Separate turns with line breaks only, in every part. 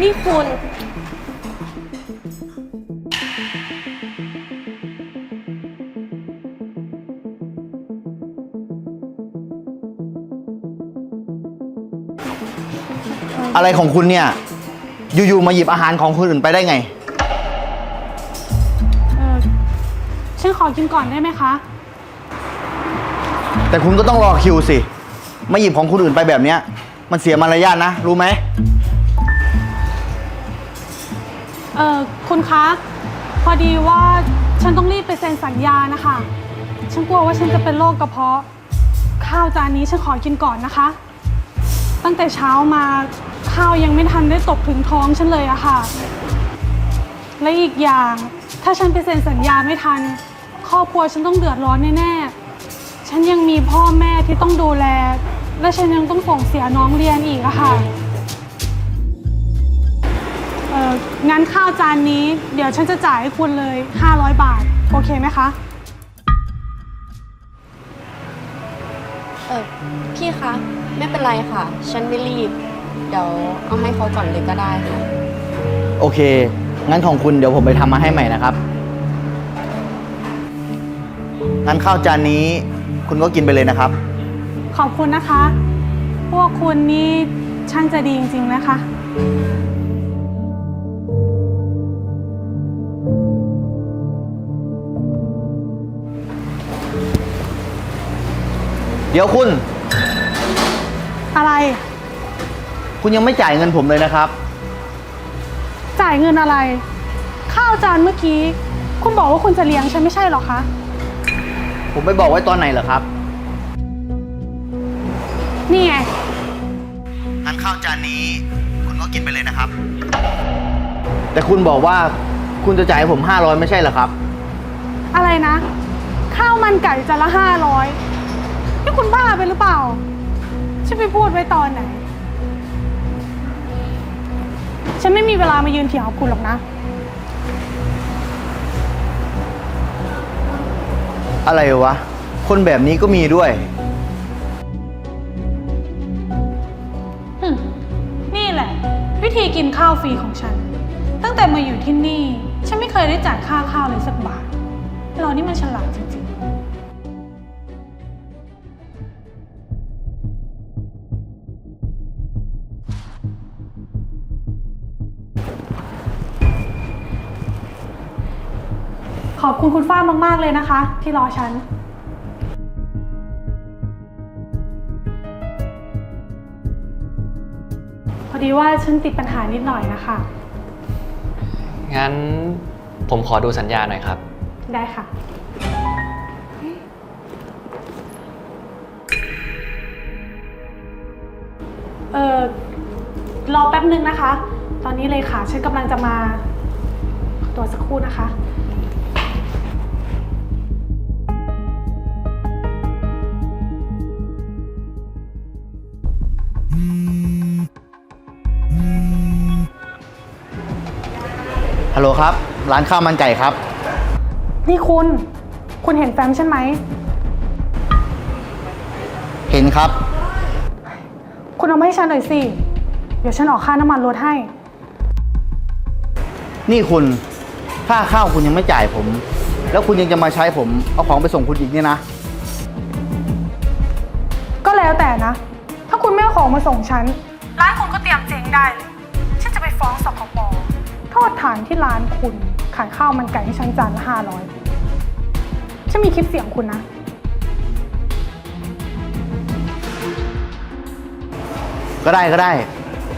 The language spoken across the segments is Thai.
นี่คุณ
อะไรของคุณเนี่ย อยู่ๆ มาหยิบอาหารของคนอื่นไปได้ไง
เออฉันขอกินก่อนได้ไหมคะ
แต่คุณก็ต้องรอคิวสิ มาหยิบของคนอื่นไปแบบเนี้ย มันเสียมารยาทนะ รู้ไหม
เออคุณคะ พอดีว่าฉันต้องรีบไปเซ็นสัญญานะคะ ฉันกลัวว่าฉันจะเป็นโรคกระเพาะ ข้าวจานนี้ฉันขอกินก่อนนะคะ ตั้งแต่เช้ามาข้าวยังไม่ทันได้ตกถึงท้องฉันเลยอะค่ะ และอีกอย่าง ถ้าฉันไปเซ็นสัญญาไม่ทัน ครอบครัวฉันต้องเดือดร้อนแน่ๆ ฉันยังมีพ่อแม่ที่ต้องดูแล และฉันยังต้องส่งเสียน้องเรียนอีกอะค่ะ อ่องั้นข้าวจานนี้เดี๋ยวฉันจะจ่ายให้คุณเลย 500 บาท โอเคไหมคะ
เออพี่คะ ไม่เป็นไรค่ะ ฉันไม่รีบ เดี๋ยวเอาให้เขาก่อนเลยก็ได้ค่ะ
โอเค งั้นของคุณเดี๋ยวผมไปทำมาให้ใหม่นะครับ งั้นข้าวจานนี้ คุณก็กินไปเลยนะครับ
ขอบคุณนะคะ พวกคุณนี่ช่างจะดีจริงๆนะคะ
เดี๋ยวคุณ
อะไร
คุณยังไม่จ่ายเงินผมเลยนะครับ
จ่ายเงินอะไร ข้าวจานเมื่อกี้ คุณบอกว่าคุณจะเลี้ยงฉันไม่ใช่เหรอคะ
ผมไปบอกไว้ตอนไหนเหรอครับ
นี่ไง
งั้นข้าวจานนี้ คุณก็กินไปเลยนะครับ แต่คุณบอกว่าคุณจะจ่ายให้ผม 500 ไม่ใช่เหรอครับ
อะไรนะ ข้าวมันไก่จานละห้าร้อยนี่ คุณบ้าไปหรือเปล่า ฉันไปพูดไว้ตอนไหน ฉันไม่มีเวลามายืนเถียงกับคุณหรอกนะ
อะไรวะ คนแบบนี้ก็มีด้วย
หึนี่แหละ วิธีกินข้าวฟรีของฉัน ตั้งแต่มาอยู่ที่นี่ ฉันไม่เคยได้จ่ายค่าข้าวเลยสักบาทเรานี่มันฉลาดจริงๆ ขอบคุณคุณฟ้ามาก ๆ เลยนะคะ ที่รอฉัน พอดีว่าฉันติดปัญหานิดหน่อยนะคะ
งั้นผมขอดูสัญญาหน่อยครับ
ได้ค่ะ เออรอแป๊บนึงนะคะ ตอนนี้เลยค่ะ ฉันกำลังจะมา ตัวสักครู่นะคะ
ฮัลโหลครับ ร้านข้าวมันไก่ครับ
นี่คุณ คุณเห็นแฟ้มฉันไหม
เห็นครับ
คุณเอามาให้ฉันหน่อยสิ เดี๋ยวฉันออกค่าน้ำมันรถให้
นี่คุณ ค่าข้าวคุณยังไม่จ่ายผม แล้วคุณยังจะมาใช้ผม เอาของไปส่งคุณอีกเนี่ยนะ
ก็แล้วแต่นะ ถ้าคุณไม่เอาของมาส่งฉัน ร้านคุณก็เตรียมเจ๊งได้เลยฉันจะไปฟ้องสคบโทษฐานที่ร้านคุณขายข้าวมันไก่ให้ฉันจานละห้าร้อยฉันมีคลิปเสียงคุณนะ
ก็ได้ก็ได้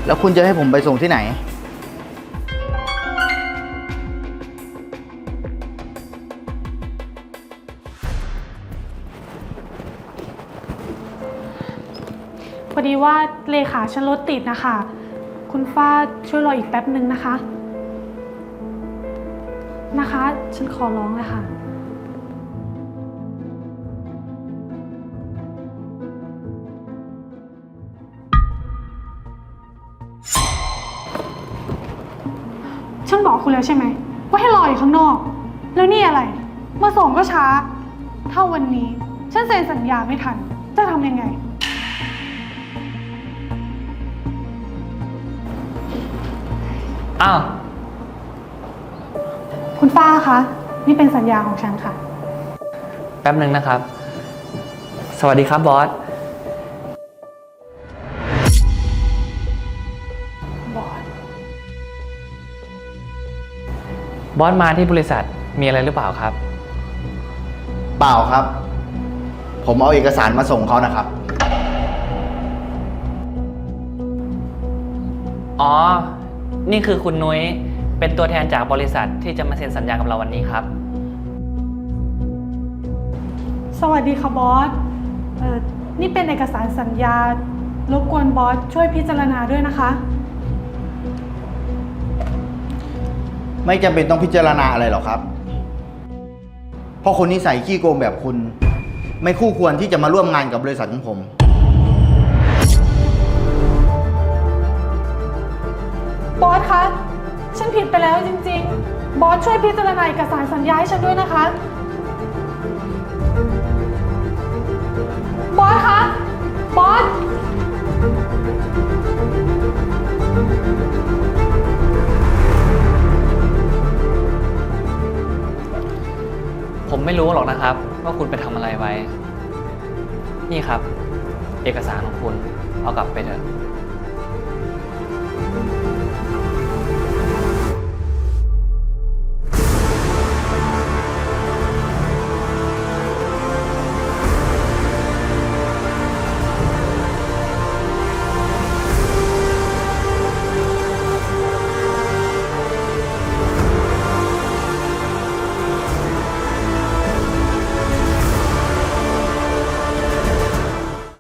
แล้วคุณจะให้ผมไปส่งที่ไหน
อดีว่าเลขาฉันรถติดนะคะ คุณฟ้าช่วยรออีกแป๊บหนึ่งนะคะ นะคะ ฉันขอร้องเลยค่ะ ฉันบอกคุณแล้วใช่ไหม ว่าให้รออยู่ข้างนอก แล้วนี่อะไร มาส่งก็ช้า ถ้าวันนี้ ฉันเซ็นสัญญาไม่ทัน จะทำยังไง
อ้าว
คุณฝ้าคะ นี่เป็นสัญญาของฉันค่ะ
แป๊บหนึ่งนะครับ สวัสดีครับบอส
บอส
บอสมาที่บริษัทมีอะไรหรือเปล่าครับ
เปล่าครับ ผมเอาเอกสารมาส่งเขานะครับ
อ๋อ นี่คือคุณนุ้ยเป็นตัวแทนจากบริษัทที่จะมาเซ็นสัญญากับเราวันนี้ครับ
สวัสดีค่ะบอสเอ่อนี่เป็นเอกสารสัญญารบกวนบอสช่วยพิจารณาด้วยนะคะ
ไม่จำเป็นต้องพิจารณาอะไรหรอกครับ เพราะคนนิสัยขี้โกงแบบคุณ ไม่คู่ควรที่จะมาร่วมงานกับบริษัทของผม
บอสคะ ฉันผิดไปแล้วจริง ๆ บอสช่วยพิจารณาเอกสารสัญญาให้ฉันด้วยนะคะ บอสคะ บอส
ผมไม่รู้หรอกนะครับ ว่าคุณไปทำอะไรไว้ นี่ครับ เอกสารของคุณ เอากลับไปเถอะ